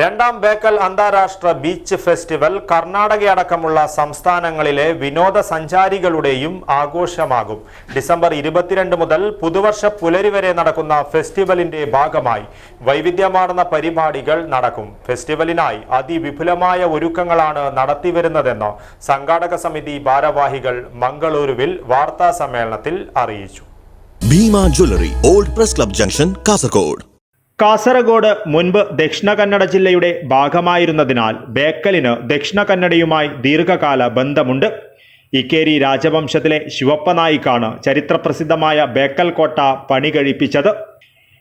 രണ്ടാം ബേക്കൽ അന്താരാഷ്ട്ര beach festival കർണാടകയടക്കമുള്ള സംസ്ഥാനങ്ങളിലെ വിനോദസഞ്ചാരികളുടെയും ആഘോഷമാകും. ഡിസംബർ ഇരുപത്തിരണ്ട് മുതൽ പുതുവർഷ പുലരി വരെ നടക്കുന്ന ഫെസ്റ്റിവലിന്റെ ഭാഗമായി വൈവിധ്യമാർന്ന പരിപാടികൾ നടക്കും. ഫെസ്റ്റിവലിനായി അതിവിപുലമായ ഒരുക്കങ്ങളാണ് നടത്തിവരുന്നതെന്ന് സംഘാടക സമിതി ഭാരവാഹികൾ മംഗളൂരുവിൽ വാർത്താ സമ്മേളനത്തിൽ അറിയിച്ചു. Bhima jewellery old press club junction Kasaragod. Kasaragod മുൻപ് ദക്ഷിണ കന്നഡ ജില്ലയുടെ ഭാഗമായിരുന്നതിനാൽ ബേക്കലിന് ദക്ഷിണ കന്നഡയുമായി ദീർഘകാല ബന്ധമുണ്ട്. ഇക്കേരി രാജവംശത്തിലെ ശിവപ്പനായിക്കാണ് ചരിത്രപ്രസിദ്ധമായ ബേക്കൽ കോട്ട പണി കഴിപ്പിച്ചത്.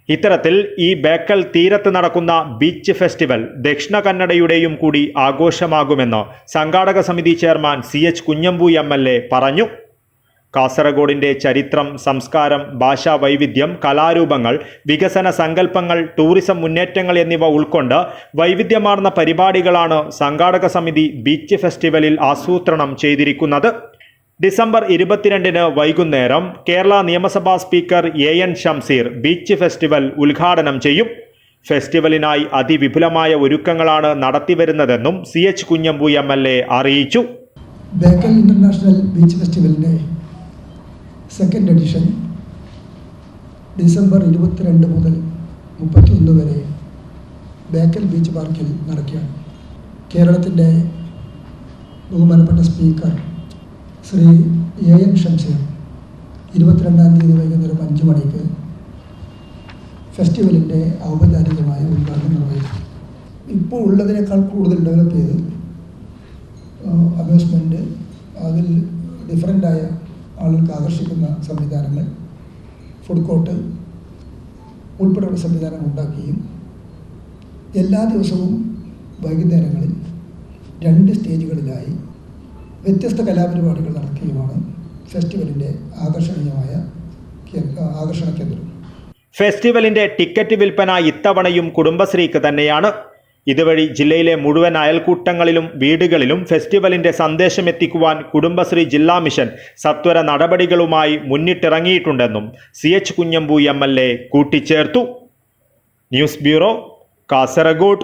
ഇത്തരത്തിൽ ഈ ബേക്കൽ തീരത്ത് നടക്കുന്ന ബീച്ച് ഫെസ്റ്റിവൽ ദക്ഷിണ കന്നഡയുടെയും കൂടി ആഘോഷമാകുമെന്ന് സംഘാടക സമിതി chairman C H Kunhambu M പറഞ്ഞു. കാസർഗോഡിന്റെ ചരിത്രം സംസ്കാരം ഭാഷാ വൈവിധ്യം കലാരൂപങ്ങൾ വികസന സങ്കല്പങ്ങൾ ടൂറിസം മുന്നേറ്റങ്ങൾ എന്നിവ ഉൾക്കൊണ്ട് വൈവിധ്യമാർന്ന പരിപാടികളാണ് സംഘാടക സമിതി ബീച്ച് ഫെസ്റ്റിവലിൽ ആസൂത്രണം ചെയ്തിരിക്കുന്നത്. ഡിസംബർ ഇരുപത്തിരണ്ടിന് വൈകുന്നേരം കേരള നിയമസഭാ speaker A N Shamseer beach festival ഉദ്ഘാടനം ചെയ്യും. ഫെസ്റ്റിവലിനായി അതിവിപുലമായ ഒരുക്കങ്ങളാണ് നടത്തിവരുന്നതെന്നും C H Kunhambu M L A അറിയിച്ചു. ബേക്കൽ ഇന്റർനാഷണൽ ബീച്ച് ഫെസ്റ്റിവലിന്റെ സെക്കൻഡ് എഡിഷൻ ഡിസംബർ ഇരുപത്തിരണ്ട് മുതൽ മുപ്പത്തിയൊന്ന് വരെ ബേക്കൽ ബീച്ച് പാർക്കിൽ നടക്കുകയാണ്. കേരളത്തിന്റെ ബഹുമാനപ്പെട്ട speaker Shri A N Shamseer ഇരുപത്തിരണ്ടാം തീയതി വൈകുന്നേരം അഞ്ച് മണിക്ക് ഫെസ്റ്റിവലിന്റെ ഔപചാരികമായ ഉദ്ഘാടനം നിർവഹിക്കും ഇപ്പോൾ ഉള്ളതിനേക്കാൾ കൂടുതൽ ഡെവലപ്പ് ചെയ്ത് അമ്യൂസ്മെന്റ് അതിൽ ഡിഫറന്റായ ആളുകൾക്ക് ആകർഷിക്കുന്ന സംവിധാനങ്ങൾ ഫുഡ് കോർട്ട് ഉൾപ്പെടെയുള്ള സംവിധാനങ്ങൾ ഉണ്ടാക്കുകയും എല്ലാ ദിവസവും വൈകുന്നേരങ്ങളിൽ രണ്ട് സ്റ്റേജുകളിലായി വ്യത്യസ്ത കലാപരിപാടികൾ നടത്തുകയുമാണ് ഫെസ്റ്റിവലിന്റെ ആകർഷണീയമായ ആകർഷണ കേന്ദ്രം. ഫെസ്റ്റിവലിന്റെ ടിക്കറ്റ് വിൽപ്പന ഇത്തവണയും കുടുംബശ്രീക്ക് തന്നെയാണ്. ഇതുവഴി ജില്ലയിലെ മുഴുവൻ അയൽക്കൂട്ടങ്ങളിലും വീടുകളിലും ഫെസ്റ്റിവലിന്റെ സന്ദേശം എത്തിക്കുവാൻ കുടുംബശ്രീ ജില്ലാ മിഷൻ സത്വര നടപടികളുമായി മുന്നിട്ടിറങ്ങിയിട്ടുണ്ടെന്നും C H Kunhambu M L A കൂട്ടിച്ചേർത്തു. News bureau Kasaragod.